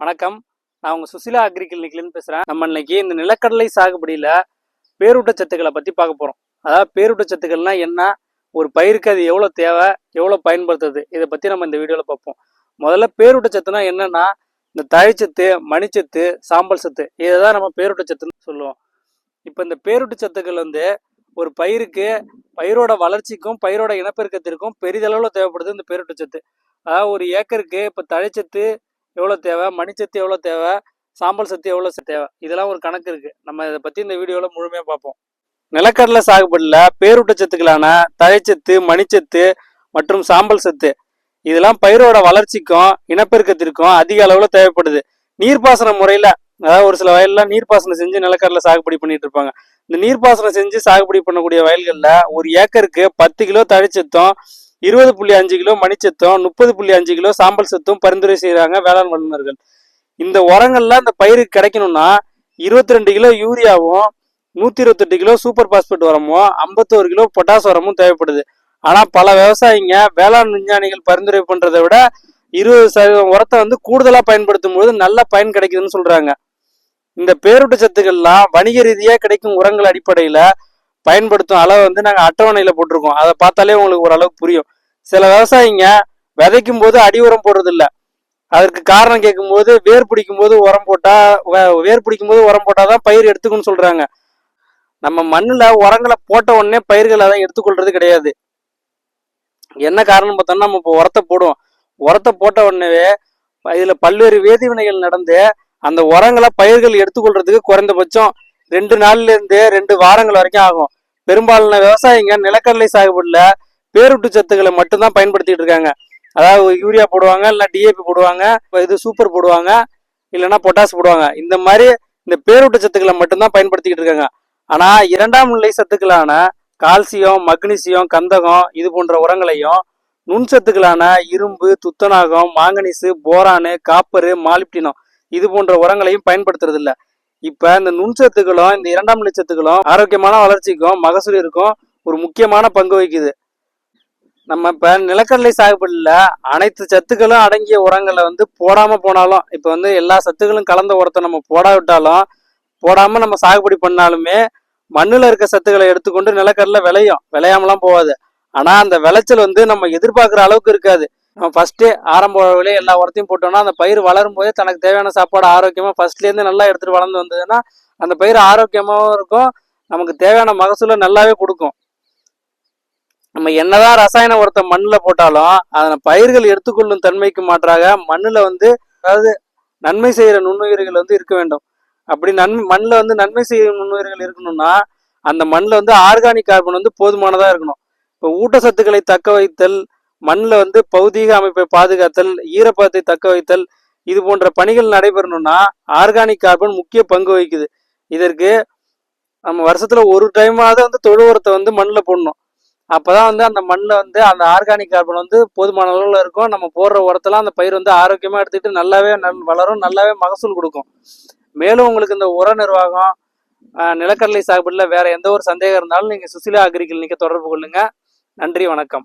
வணக்கம். நான் உங்கள் சுசிலா அக்ரி கிளினிக்லேருந்து பேசுகிறேன் நம்ம இன்னைக்கு இந்த நிலக்கடலை சாகுபடியில் பேரூட்டச்சத்துக்களை பற்றி பார்க்க போகிறோம் அதாவது பேரூட்டச்சத்துக்கள்னா என்ன? ஒரு பயிருக்கு அது எவ்வளோ தேவை? எவ்வளோ பயன்படுத்துது? இதை பற்றி நம்ம இந்த வீடியோவில் பார்ப்போம். முதல்ல பேரூட்டச்சத்துனா என்னென்னா இந்த தழைச்சத்து மணிச்சத்து சாம்பல் சத்து இதை தான் நம்ம பேரூட்டச்சத்துன்னு சொல்லுவோம். இப்போ இந்த பேரூட்டச்சத்துக்கள் வந்து ஒரு பயிருக்கு பயிரோட வளர்ச்சிக்கும் பயிரோட இனப்பெருக்கத்திற்கும் பெரிதளவில் தேவைப்படுது இந்த பேரூட்டச்சத்து அதாவது ஒரு ஏக்கருக்கு இப்போ தழைச்சத்து எவ்வளோ தேவை? மணிச்சத்து எவ்வளோ தேவை? சாம்பல் சத்து எவ்வளோ தேவை? இதெல்லாம் ஒரு கணக்கு இருக்குது நம்ம இதை பற்றி இந்த வீடியோவில் முழுமையாக பார்ப்போம். நிலக்கடலை சாகுபடியில் பேரூட்டச்சத்துக்களான தழைச்சத்து மணிச்சத்து மற்றும் சாம்பல் சத்து இதெல்லாம் பயிரோட வளர்ச்சிக்கும் இனப்பெருக்கத்திற்கும் அதிக அளவில் தேவைப்படுது. நீர்ப்பாசன முறையில் அதாவது ஒரு சில வயல்லாம் நீர்ப்பாசனம் செஞ்சு நிலக்கடலை சாகுபடி பண்ணிட்டு இருப்பாங்க. இந்த நீர்ப்பாசனம் செஞ்சு சாகுபடி பண்ணக்கூடிய வயல்களில் ஒரு ஏக்கருக்கு பத்து கிலோ தழைச்சத்தும் இருபது புள்ளி அஞ்சு கிலோ மணிச்சத்தும் முப்பது புள்ளி அஞ்சு கிலோ சாம்பல் சத்தும் பரிந்துரை செய்கிறாங்க வேளாண் வல்லுநர்கள். இந்த உரங்கள்லாம் இந்த பயிருக்கு கிடைக்கணும்னா இருபத்தி ரெண்டு கிலோ யூரியாவும் நூத்தி இருபத்தெட்டு கிலோ சூப்பர் பாஸ்பேட் உரமும் ஐம்பத்தோரு கிலோ பொட்டாஸ் உரமும் தேவைப்படுது. ஆனா பல விவசாயிங்க வேளாண் விஞ்ஞானிகள் பரிந்துரை பண்றதை விட இருபது சதவீதம் உரத்தை வந்து கூடுதலா பயன்படுத்தும் போது நல்ல பயன் கிடைக்குதுன்னு சொல்றாங்க. இந்த பேரூட்ட சத்துக்கள்லாம் வணிக ரீதியா கிடைக்கும் உரங்கள் அடிப்படையில பயன்படுத்தும் அளவை வந்து நாங்கள் அட்டவணையில் போட்டிருக்கோம். அதை பார்த்தாலே உங்களுக்கு ஓரளவுக்கு புரியும். சில விவசாயிங்க விதைக்கும் போது அடி உரம் போடுறதில்ல. அதற்கு காரணம் கேட்கும் போது வேர் பிடிக்கும் போது உரம் போட்டால் வேர் பிடிக்கும் போது உரம் போட்டாதான் பயிர் எடுத்துக்குன்னு சொல்கிறாங்க நம்ம மண்ணில் உரங்களை போட்ட உடனே பயிர்கள் அதை எடுத்துக்கொள்றது கிடையாது. என்ன காரணம் பார்த்தோம்னா நம்ம இப்போ உரத்தை போடுவோம். உரத்தை போட்ட உடனே இதில் பல்வேறு வேதிவினைகள் நடந்து அந்த உரங்களை பயிர்கள் எடுத்துக்கொள்றதுக்கு குறைந்தபட்சம் ரெண்டு நாள்ல இருந்து ரெண்டு வாரங்கள் வரைக்கும் ஆகும். பெரும்பாலான விவசாயிங்க நிலக்கடலை சாகுபடியில பேருட்டு சத்துக்களை மட்டும்தான் பயன்படுத்திட்டு இருக்காங்க. அதாவது யூரியா போடுவாங்க இல்லை டிஏபி போடுவாங்க இது சூப்பர் போடுவாங்க இல்லைன்னா பொட்டாஸ் போடுவாங்க. இந்த மாதிரி இந்த பேரூட்ட சத்துக்களை மட்டும்தான் பயன்படுத்திக்கிட்டு இருக்காங்க. ஆனால் இரண்டாம் நிலை சத்துக்களான கால்சியம் மக்னீசியம் கந்தகம் இது போன்ற உரங்களையும் நுண்சத்துக்களான இரும்பு துத்தநாகம் மாங்கனீசு போரானு காப்பரு மாலிப்டினம் இது போன்ற உரங்களையும் பயன்படுத்துறதில்ல. இப்ப இந்த நுண்சத்துக்களும் இந்த இரண்டாம் நிச்சத்துக்களும் ஆரோக்கியமான வளர்ச்சிக்கும் மகசூலிற்கும் ஒரு முக்கியமான பங்கு வகிக்குது. நம்ம இப்ப நிலக்கடலை சாகுபடியில அனைத்து சத்துக்களும் அடங்கிய உரங்களை வந்து போடாம போனாலும் இப்ப வந்து எல்லா சத்துக்களும் கலந்த உரத்தை நம்ம போடாவிட்டாலும் போடாம நம்ம சாகுபடி பண்ணாலுமே மண்ணுல இருக்க சத்துக்களை எடுத்துக்கொண்டு நிலக்கடலை விளையும். விளையாமலாம் போகாது. ஆனா அந்த விளைச்சல் வந்து நம்ம எதிர்பார்க்குற அளவுக்கு இருக்காது. நம்ம ஃபஸ்ட்டு ஆரம்ப விலை எல்லா உரத்தையும் போட்டோம்னா அந்த பயிர் வளரும் போதே தனக்கு தேவையான சாப்பாடு ஆரோக்கியமாக ஃபஸ்ட்லேருந்து நல்லா எடுத்துகிட்டு வளர்ந்து வந்ததுன்னா அந்த பயிர் ஆரோக்கியமாகவும் இருக்கும் நமக்கு தேவையான மகசூலை நல்லாவே கொடுக்கும். நம்ம என்னதான் ரசாயன உரத்தை மண்ணில் போட்டாலும் அதனை பயிர்கள் எடுத்துக்கொள்ளும் தன்மைக்கு மாற்றாக மண்ணில் வந்து அதாவது நன்மை செய்கிற நுண்ணுயிர்கள் வந்து இருக்க வேண்டும். அப்படி நன்மை மண்ணில் வந்து நன்மை செய்கிற நுண்ணுயிர்கள் இருக்கணும்னா அந்த மண்ணில் வந்து ஆர்கானிக் கார்பன் வந்து போதுமானதாக இருக்கணும். இப்போ ஊட்டச்சத்துக்களை தக்க வைத்தல் மண்ணில் வந்து பௌதீக அமைப்பை பாதுகாத்தல் ஈரப்பதத்தை தக்க வைத்தல் இது போன்ற பணிகள் நடைபெறணும்னா ஆர்கானிக் கார்பன் முக்கிய பங்கு வகிக்குது. இதற்கு நம்ம வருஷத்துல ஒரு டைமாவது வந்து தொழு உரத்தை வந்து மண்ணில் போடணும். அப்போதான் வந்து அந்த மண்ணில் வந்து அந்த ஆர்கானிக் கார்பன் வந்து போதுமான அளவில் இருக்கும். நம்ம போடுற உரத்தெல்லாம் அந்த பயிர் வந்து ஆரோக்கியமாக எடுத்துக்கிட்டு நல்லாவே நல் வளரும் நல்லாவே மகசூல் கொடுக்கும். மேலும் உங்களுக்கு இந்த உர நிர்வாகம் நிலக்கடலை சாகுபடியில் வேற எந்த ஒரு சந்தேகம் இருந்தாலும் நீங்கள் சுசிலா அக்ரிகல் நீங்கள் தொடர்பு கொள்ளுங்கள் நன்றி வணக்கம்.